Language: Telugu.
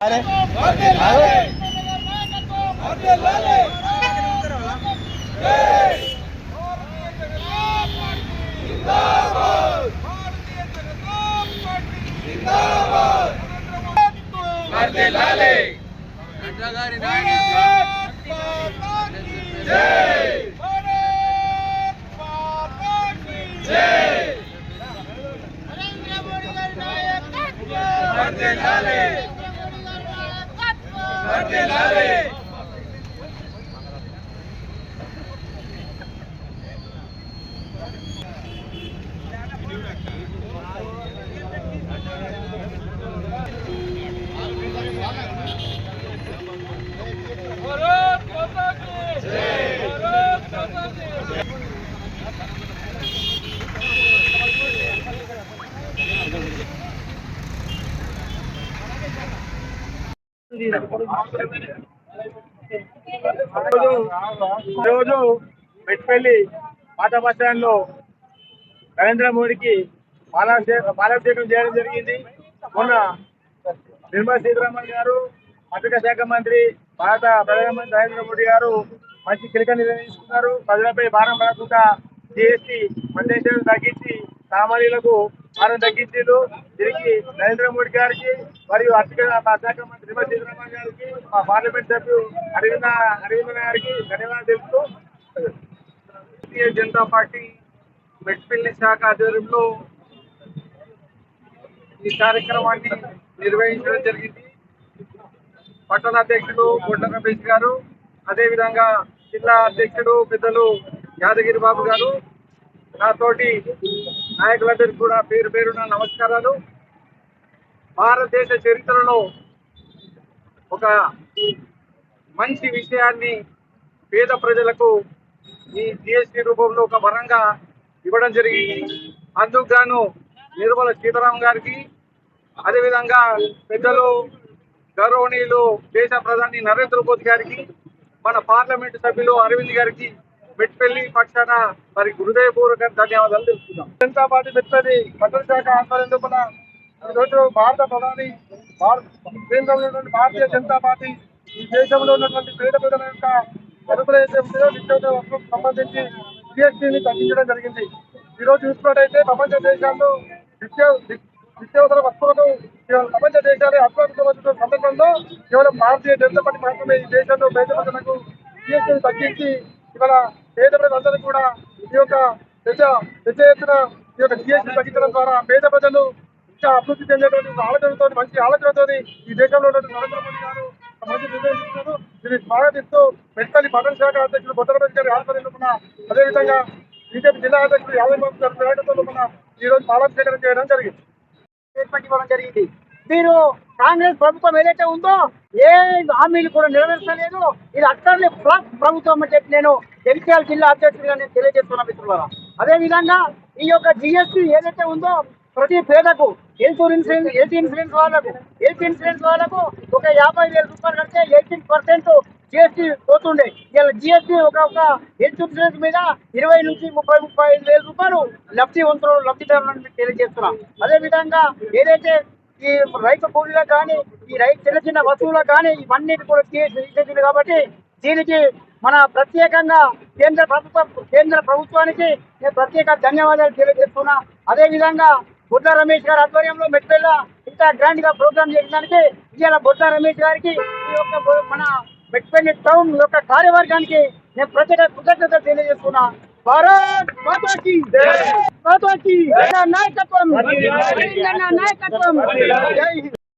अरे अरे अरे अरे గారి నాయకత్వం వర్దిల్లాలి వర్దిల్లాలి ఈరోజు మెట్పల్లి పాత బస్లో నరేంద్ర మోడీకి పాలాభిషేకం చేయడం జరిగింది. మొన్న నిర్మలా సీతారామన్ గారు పత్రికా శాఖ మంత్రి భారత ప్రధానమంత్రి నరేంద్ర మోడీ గారు మంచి కిలక నిర్ణయించుకున్నారు ప్రజలపై భారం పడకుండా జిఎస్టీ మన తగ్గించి సామాన్యులకు మనం తగ్గించారు తిరిగి నరేంద్ర మోడీ గారికి మరియు ఆర్థిక శాఖ మంత్రి నిర్మలా సీతారామన్ గారికి మా పార్లమెంట్ సభ్యులు అరవింద అరవింద గారికి ధన్యవాదాలు తెలుపుతూ భారతీయ జనతా పార్టీ మెట్పల్లి శాఖ ఆధ్వర్యంలో ఈ కార్యక్రమాన్ని నిర్వహించడం జరిగింది. పట్టణ అధ్యక్షుడు గుండ రమేష్ గారు అదేవిధంగా జిల్లా అధ్యక్షుడు పెద్దలు యాదగిరి బాబు గారు. నాతోటి నాయకులందరికీ కూడా పేరు పేరున నమస్కారాలు. భారతదేశ చరిత్రలో ఒక మంచి విషయాన్ని పేద ప్రజలకు ఈ జిఎస్టి రూపంలో ఒక వరంగా ఇవ్వడం జరిగింది. అందుకు గాను నిర్మల సీతారాం గారికి అదేవిధంగా పెద్దలు గౌరవనీయులు దేశ ప్రధాని నరేంద్ర మోదీ గారికి మన పార్లమెంటు సభ్యులు అరవింద్ గారికి మెట్పల్లి పక్షాన మరి హృదయపూర్వక ధన్యవాదాలు తెలుపుతున్నాం జనతా పార్టీ మెట్పల్లి పట్టణ శాఖ ఆధ్వర్యంలో ఈరోజు భారత ప్రధాని భారత కేంద్రంలో ఉన్నటువంటి భారతీయ జనతా పార్టీ ఈ దేశంలో ఉన్నటువంటి పేద ప్రజల యొక్క సరుకులు వస్తువులకు సంబంధించి జిఎస్టీని తగ్గించడం జరిగింది. ఈ రోజు చూసుకున్నట్టయితే ప్రపంచ దేశాల్లో నిత్య నిత్యావసర వస్తువులను కేవలం ప్రపంచ దేశాలే అభివృద్ధి సందర్భంలో కేవలం భారతీయ జనతా పార్టీ మాత్రమే ఈ దేశంలో పేద ప్రజలకు జిఎస్టీని తగ్గించి ఇవాళ పేద ప్రజలందరూ కూడా ఈ యొక్క పెద్ద పెద్ద ఎత్తున ఈ యొక్క జిఎస్టీ తగ్గించడం ద్వారా పేద ప్రజలు ఇంకా అభివృద్ధి చెందేటువంటి ఆలోచనతో మంచి ఆలోచనతో ఈ దేశంలో ఉన్నటువంటి నరేంద్ర మోదీ గారు మంచి నిర్ణయం దీన్ని స్వాగతిస్తూ మెట్పల్లి పట్టణ శాఖ అధ్యక్షుడు బొత్తరమేష్ గారి ఆధ్వర్యంలో ఉన్న అదేవిధంగా బీజేపీ జిల్లా అధ్యక్షుడు యాదవ్ బాబు గారి నాయకత్వంలో మన ఈ రోజు పాలాభిషేకం చేయడం జరిగింది స్టేట్మెంట్ ఇవ్వడం జరిగింది. మీరు కాంగ్రెస్ ప్రభుత్వం ఏదైతే ఉందో ఏ హామీలు కూడా నెరవేర్చలేదు. ఇది అక్కడనే ప్లస్ ప్రభుత్వం అని చెప్పి నేను జగిత్యాల జిల్లా అధ్యక్షుడిగా నేను తెలియజేస్తున్నా మిత్రులారా. అదేవిధంగా ఈ యొక్క జిఎస్టీ ఏదైతే ఉందో ప్రతి పేదకు హెల్త్ ఇన్సూరెన్స్ హెల్త్ ఇన్సూరెన్స్ వాళ్ళకు హెల్త్ ఇన్సూరెన్స్ వాళ్ళకు ఒక యాభై వేల రూపాయలు కడితే ఎయిటీన్ పర్సెంట్ జిఎస్టీ పోతుండే. ఇలా జిఎస్టీ ఒక ఒక హెల్త్ ఇన్సూరెన్స్ మీద ఇరవై నుంచి ముప్పై ముప్పై ఐదు వేల రూపాయలు లబ్ధివంతులు లబ్ధిదారులను తెలియజేస్తున్నాం. అదేవిధంగా ఏదైతే ఈ రైతు కూలీలకు కానీ ఈ రైతు చిన్న చిన్న వస్తువులకు కానీ ఇవన్నీ కూడా తీసేసింది కాబట్టి దీనికి మన ప్రత్యేకంగా కేంద్ర ప్రభుత్వం కేంద్ర ప్రభుత్వానికి నేను ప్రత్యేక ధన్యవాదాలు తెలియజేస్తున్నా. అదే విధంగా రమేష్ గారి ఆధ్వర్యంలో మెట్పల్ల ఇంత గ్రాండ్గా ప్రోగ్రామ్ చేయడానికి ఇవాళ బుద్ధ రమేష్ గారికి ఈ యొక్క మన మెట్పల్లి టౌన్ యొక్క కార్యవర్గానికి నేను ప్రత్యేక కృతజ్ఞత తెలియజేస్తున్నా. భారత్ మాతాకి మాతాకి నాయకత్వం నాయకత్వం జై హింద్